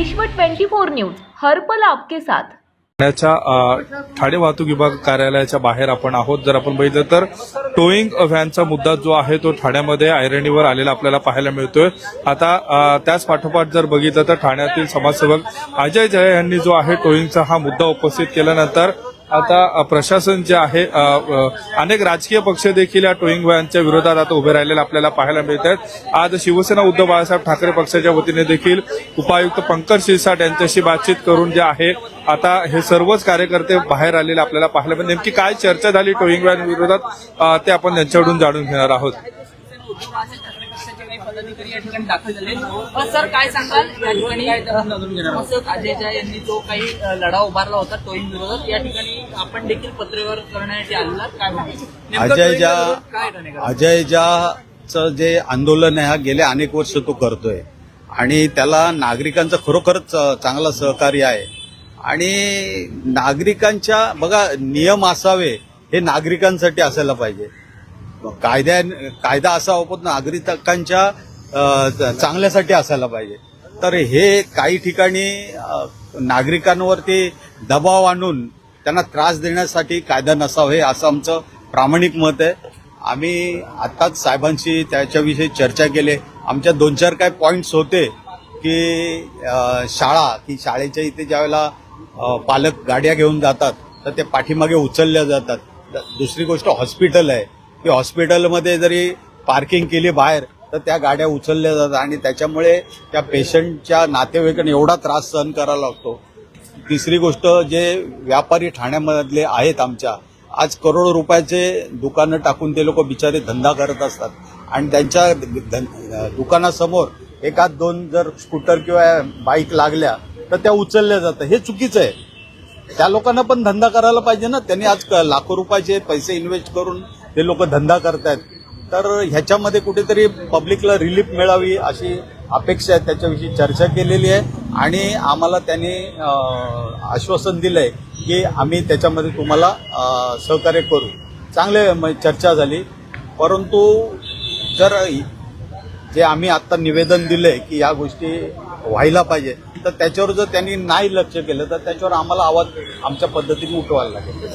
विश्व 24 न्यूज हरपल आपके साथ. ठाण्याच्या ठाणे वाहतूक विभाग कार्यालयाच्या बाहेर आपण आहोत. जर आपण बघितलं तर टोईंग व्हॅनचा मुद्दा जो आहे तो ठाण्यामध्ये ऐरणीवर आलेला आपल्याला पाहायला मिळतोय. आता त्याच पाठोपाठ जर बघितलं तर ठाण्यातील समाजसेवक अजय जय यांनी जो आहे टोईंगचा हा मुद्दा उपस्थित केल्यानंतर आता प्रशासन जे आहे अनेक राजकीय पक्ष देखील या टोईंग व्हॅनच्या विरोधात आता उभे राहिलेले आपल्याला पाहायला मिळत आहेत आज शिवसेना उद्धव बाळासाहेब ठाकरे पक्षाच्या वतीने देखील उपायुक्त पंकज शिरसाट यांच्याशी बातचीत करून जे आहे आता हे सर्वच कार्यकर्ते बाहेर आलेले आपल्याला पाहायला मिळते नेमकी काय चर्चा झाली टोईंग व्हॅन विरोधात ते आपण त्यांच्याकडून जाणून घेणार आहोत. पदाधिकारी या ठिकाणी दाखल झाले. सर काय सांगाल? या ठिकाणी अजय झा यांनी जो काही लढा उभारला होता टोईंग विरोधात या ठिकाणी आपण देखील पत्रव्यवहार करण्यासाठी आलेला काय अजय ज्या? अजय ज्याचं जे आंदोलन आहे हा गेले अनेक वर्ष तो करतोय. आणि त्याला नागरिकांचं खरोखरच चांगलं सहकार्य आहे. आणि नागरिकांच्या बघा नियम असावे हे नागरिकांसाठी असायला पाहिजे. कायद्या कायदा असावा पण नागरिकांच्या चांगल्यासाठी असायला पाहिजे. तर हे काही ठिकाणी नागरिकांवरती दबाव आणून त्यांना त्रास देण्यासाठी कायदा नसावे असं आमचं प्रामाणिक मत आहे. आम्ही आत्ताच साहेबांशी त्याच्याविषयी चर्चा केली. आमच्या दोन चार काय पॉईंट्स होते की शाळा की शाळेच्या इथे ज्यावेळेला पालक गाड्या घेऊन जातात तर ते पाठीमागे उचलल्या जातात. दुसरी गोष्ट हॉस्पिटल आहे. की हॉस्पिटलमध्ये जरी पार्किंग केली बाहेर तर त्या गाड्या उचलल्या जातात आणि त्याच्यामुळे त्या पेशंटच्या नातेवाईकांना एवढा त्रास सहन करावा लागतो. तिसरी गोष्ट जे व्यापारी ठाण्यामधले आहेत आमच्या आज करोडो रुपयाचे दुकानं टाकून ते लोक बिचारे धंदा करत असतात. आणि त्यांच्या धन- दुकानासमोर एकात दोन जर स्कूटर किंवा बाईक लागल्या तर त्या उचलल्या जातात. हे चुकीचं आहे. त्या लोकांना पण धंदा करायला पाहिजे ना. त्यांनी आज क- लाखो रुपयाचे पैसे इन्व्हेस्ट करून ते लोक धंदा करतायत. तर ह्याच्यामध्ये कुठेतरी पब्लिकला रिलीफ मिळावी अशी अपेक्षा आहे त्याच्याविषयी चर्चा केलेली आहे. आणि आम्हाला त्यांनी आश्वासन आश्वासन दिलंय की आम्ही त्याच्यामध्ये तुम्हाला सहकार्य करू. चांगले चर्चा झाली. परंतु जर जे आम्ही आत्ता निवेदन दिलंय की या गोष्टी व्हायला पाहिजे तर त्याच्यावर जर त्यांनी नाही लक्ष केलं तर त्याच्यावर आम्हाला आवाज आमच्या पद्धतीने उठवायला लागेल?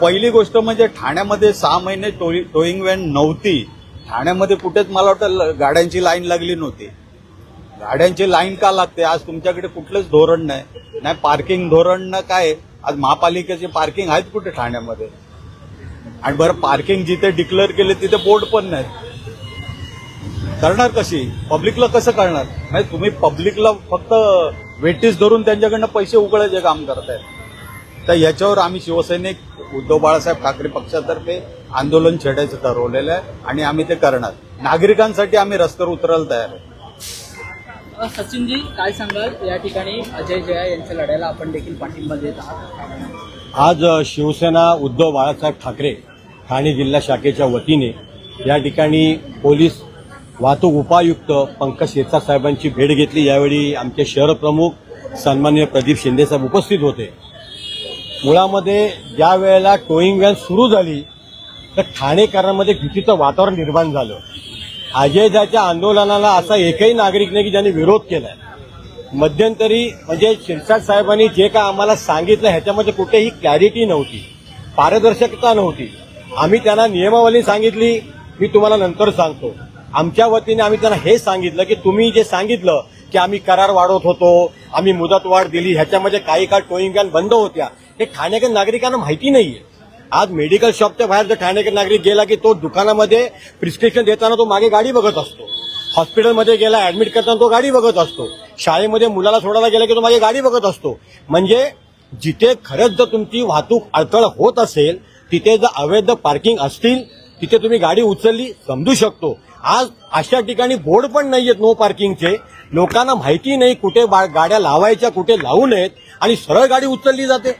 पहिली गोष्ट म्हणजे ठाण्यामध्ये सहा महिने टोई टोईंग व्हॅन नव्हती. ठाण्यामध्ये कुठेच मला वाटतं गाड्यांची लाईन लागली नव्हती. गाड्यांची लाईन का लागते? आज तुमच्याकडे कुठलंच धोरण नाही. नाही पार्किंग धोरण ना काय? आज महापालिकेचे पार्किंग आहेत कुठे ठाण्यामध्ये? आणि बरं पार्किंग जिथे डिक्लेअर केले तिथे बोर्ड पण नाहीत. करणार कशी? पब्लिकला कसं करणार? म्हणजे तुम्ही पब्लिकला फक्त वेटीस धरून त्यांच्याकडनं पैसे उकळायचे काम करतायत. तर याच्यावर आम्ही शिवसैनिक उद्धव बाळासाहेब ठाकरे पक्षातर्फे आंदोलन छेडायचं ठरवलेलं आहे आणि आम्ही ते करणार. नागरिकांसाठी आम्ही रस्त्यावर उतरायला तयार आहे. सचिनजी काय सांगाल? या ठिकाणी अजय जया यांच्या लढ्याला आपण देखील पाठिंबा देत आहात. आज शिवसेना उद्धव बाळासाहेब ठाकरे ठाणे जिल्हा शाखेच्या वतीने या ठिकाणी पोलीस वाहतूक उपायुक्त पंकज शिरसाट साहेबांची भेट घेतली. यावेळी आमचे शहर प्रमुख सन्मान्य प्रदीप शिंदेसाहेब उपस्थित होते. मुळामध्ये ज्या वेळेला टोईंग व्हॅन सुरू झाली तर ठाणेकरांमध्ये भीतीचं वातावरण निर्माण झालं. अजयदाच्या आंदोलनाला असा एकही नागरिक नाही की ज्यांनी विरोध केलाय. मध्यंतरी म्हणजे शिरसाट साहेबांनी जे काय आम्हाला सांगितलं ह्याच्यामध्ये कुठेही क्लॅरिटी नव्हती पारदर्शकता नव्हती. आम्ही त्यांना नियमावली सांगितली मी तुम्हाला नंतर सांगतो. आमच्या वतीने आम्ही त्यांना हे सांगितलं की तुम्ही जे सांगितलं की आम्ही करार वाढवत होतो आम्ही मुदतवाढ दिली ह्याच्यामध्ये काही काळ टोईंग व्हॅन बंद होत्या. हे ठाणेकर नागरिकांना माहिती नाहीये. आज मेडिकल शॉपच्या बाहेर जर ठाणेकर नागरिक गेला की तो दुकानामध्ये प्रिस्क्रिप्शन देताना तो मागे गाडी बघत असतो. हॉस्पिटलमध्ये गेला ऍडमिट करताना तो गाडी बघत असतो. शाळेमध्ये मुलाला सोडायला गेला की तो मागे गाडी बघत असतो. म्हणजे जिथे खरंच जर तुमची वाहतूक अडथळ होत असेल तिथे जर अवैध पार्किंग असतील तिथे तुम्ही गाडी उचलली समजू शकतो. आज अशा ठिकाणी बोर्ड पण नाहीयेत नो पार्किंगचे लोकांना माहिती नाही कुठे बा- गाड्या लावायच्या कुठे लावू नयेत आणि सरळ गाडी उचलली जाते.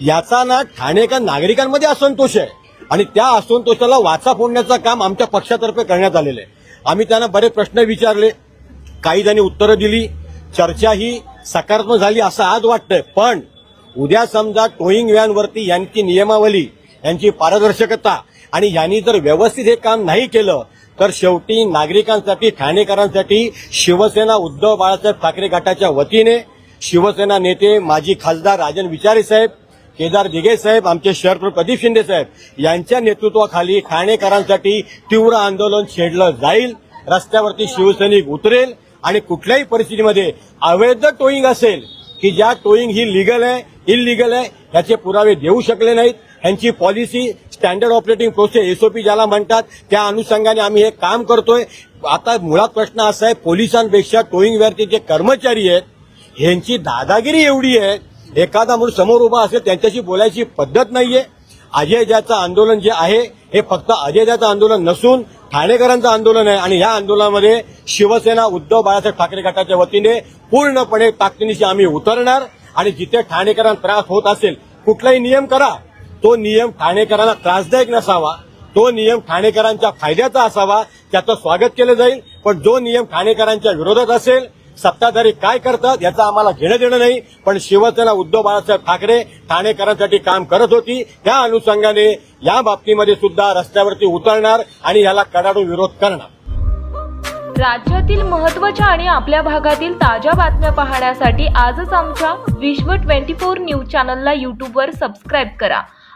याचा ना ठाणेकर नागरिकांमध्ये असंतोष आहे. आणि त्या असंतोषाला वाचा फोडण्याचं काम आमच्या पक्षातर्फे करण्यात आलेलं आहे. आम्ही त्यांना बरेच प्रश्न विचारले. काही जणी उत्तरं दिली. चर्चा ही सकारात्मक झाली असं आज वाटतंय. पण उद्या समजा टोईंग व्हॅनवरती यांची नियमावली यांची पारदर्शकता आणि यांनी जर व्यवस्थित हे काम नाही केलं तर शेवटी नागरिकांसाठी ठाणेकरांसाठी शिवसेना उद्धव बाळासाहेब ठाकरे गटाच्या वतीने शिवसेना नेते माजी खासदार राजन विचारे साहेब केदार दिघे साहेब आमचे शहर प्रदीप शिंदे साहेब यांच्या नेतृत्वाखाली ठाणेकरांसाठी तीव्र आंदोलन छेडलं जाईल रस्त्यावरती शिवसैनिक उतरेल आणि कुठल्याही परिस्थितीमध्ये अवैध टोईंग असेल की ज्या टोईंग ही लिगल आहे इलिगल आहे याचे पुरावे देऊ शकले नाहीत. यांची policy standard operating process SOP ज्याला म्हणतात त्या अनुषंगाने आम्ही हे काम करतोय. आता मुळात प्रश्न असा आहे पोलिसांपेक्षा टोईंगवरती जे कर्मचारी आहेत ह्यांची दादागिरी एवढी आहे एखादा म्हणून समोर उभा असेल त्यांच्याशी बोलायची पद्धत नाहीये. ज्याचं आंदोलन जे आहे हे फक्त अजय ज्याचं आंदोलन नसून ठाणेकरांचं आंदोलन आहे. आणि या आंदोलनामध्ये शिवसेना उद्धव बाळासाहेब ठाकरे गटाच्या वतीने पूर्णपणे ताकदीनिशी आम्ही उतरणार. आणि जिथे ठाणेकरांना त्रास होत असेल कुठलाही नियम करा. तो नियम ठाणेकरांना त्रासदायक नसावा तो नियम ठाणेकरांच्या फायद्याचा असावा त्याचं स्वागत केलं जाईल. पण जो नियम ठाणेकरांच्या विरोधात असेल सत्ताधारी काय करतात याचं आम्हाला घेणं देणं नाही. पण शिवसेना उद्धव बाळासाहेब ठाकरे ठाणेकरांसाठी काम करत होती. त्या अनुषंगाने या बाबतीमध्ये सुद्धा रस्त्यावरती उतरणार आणि याला कडाडून विरोध करणार. राज्यातील महत्त्वाच्या आणि आपल्या भागातील ताज्या बातम्या पाहण्यासाठी आजच आमच्या विश्व ट्वेंटी फोर न्यूज चॅनलला यूट्यूबवर सबस्क्राईब करा.